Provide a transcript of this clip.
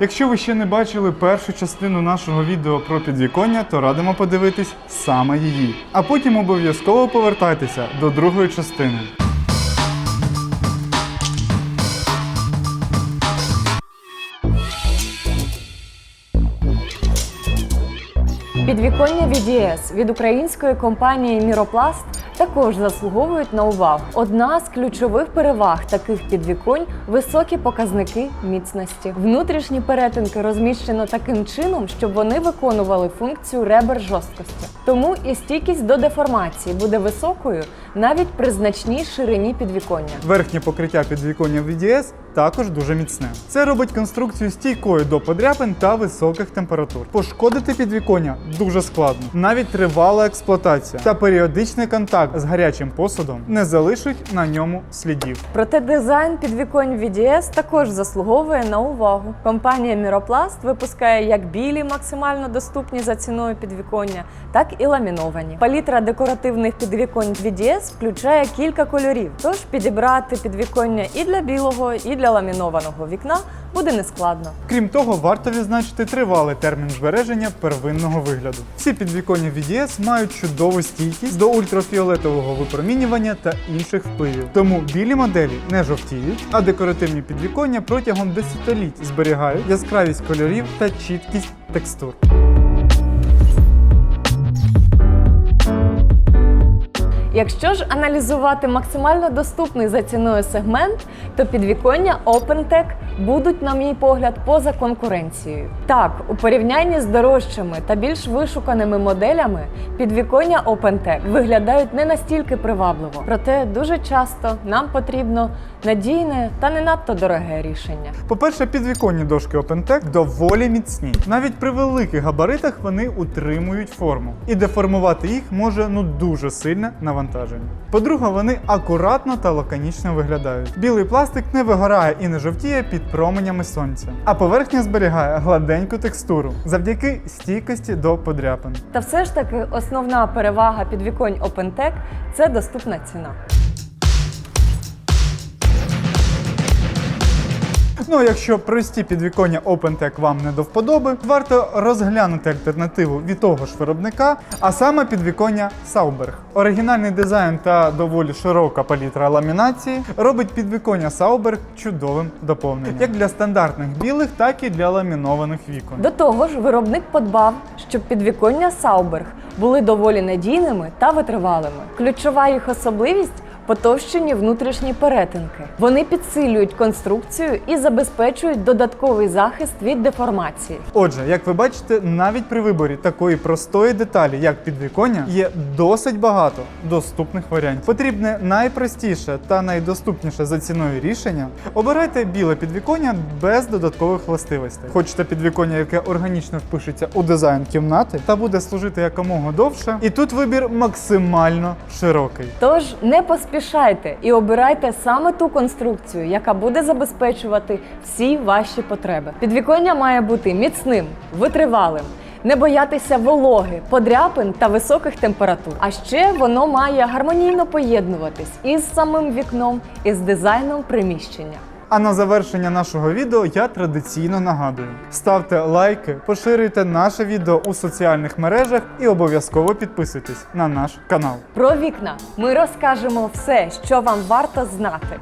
Якщо ви ще не бачили першу частину нашого відео про підвіконня, то радимо подивитись саме її. А потім обов'язково повертайтеся до другої частини. Підвіконня VDS від української компанії Міропласт також заслуговують на увагу. Одна з ключових переваг таких підвіконь високі показники міцності. Внутрішні перетинки розміщено таким чином, щоб вони виконували функцію ребер жорсткості. Тому і стійкість до деформації буде високою навіть при значній ширині підвіконня. Верхнє покриття підвіконня VDS також дуже міцне. Це робить конструкцію стійкою до подряпин та високих температур. Пошкодити підвіконня дуже складно. Навіть тривала експлуатація та періодичний контакт з гарячим посудом не залишить на ньому слідів. Проте дизайн підвіконь VDS також заслуговує на увагу. Компанія Міропласт випускає як білі, максимально доступні за ціною підвіконня, так і ламіновані. Палітра декоративних підвіконь VDS включає кілька кольорів, тож підібрати підвіконня і для білого, і для ламінованого вікна буде нескладно. Крім того, варто відзначити тривалий термін збереження первинного вигляду. Всі підвіконня VDS мають чудову стійкість до ультрафіолетового випромінювання та інших впливів. Тому білі моделі не жовтіють, а декоративні підвіконня протягом десятиліть зберігають яскравість кольорів та чіткість текстур. Якщо ж аналізувати максимально доступний за ціною сегмент, то підвіконня OpenTech будуть, на мій погляд, поза конкуренцією. Так, у порівнянні з дорожчими та більш вишуканими моделями, підвіконня OpenTech виглядають не настільки привабливо. Проте дуже часто нам потрібно надійне та не надто дороге рішення. По-перше, підвіконні дошки OpenTech доволі міцні. Навіть при великих габаритах вони утримують форму. І деформувати їх може ну дуже сильне навантаження. По-друге, вони акуратно та лаконічно виглядають. Білий пластик не вигорає і не жовтіє під променями сонця, а поверхня зберігає гладеньку текстуру завдяки стійкості до подряпин. Та все ж таки основна перевага підвіконь OpenTech – це доступна ціна. Ну, якщо прості підвіконня OpenTech вам не до вподоби, варто розглянути альтернативу від того ж виробника, а саме підвіконня Sauberg. Оригінальний дизайн та доволі широка палітра ламінації робить підвіконня Sauberg чудовим доповненням як для стандартних білих, так і для ламінованих вікон. До того ж, виробник подбав, щоб підвіконня Sauberg були доволі надійними та витривалими. Ключова їх особливість потовщені внутрішні перетинки. Вони підсилюють конструкцію і забезпечують додатковий захист від деформації. Отже, як ви бачите, навіть при виборі такої простої деталі, як підвіконня, є досить багато доступних варіантів. Потрібне найпростіше та найдоступніше за ціною рішення. Обирайте біле підвіконня без додаткових властивостей. Хочете підвіконня, яке органічно впишеться у дизайн кімнати та буде служити якомога довше. І тут вибір максимально широкий. Тож не поспішайте і обирайте саме ту конструкцію, яка буде забезпечувати всі ваші потреби. Підвіконня має бути міцним, витривалим. Не боятися вологи, подряпин та високих температур. А ще воно має гармонійно поєднуватись із самим вікном, і з дизайном приміщення. А на завершення нашого відео я традиційно нагадую: ставте лайки, поширюйте наше відео у соціальних мережах і обов'язково підписуйтесь на наш канал. Про вікна ми розкажемо все, що вам варто знати.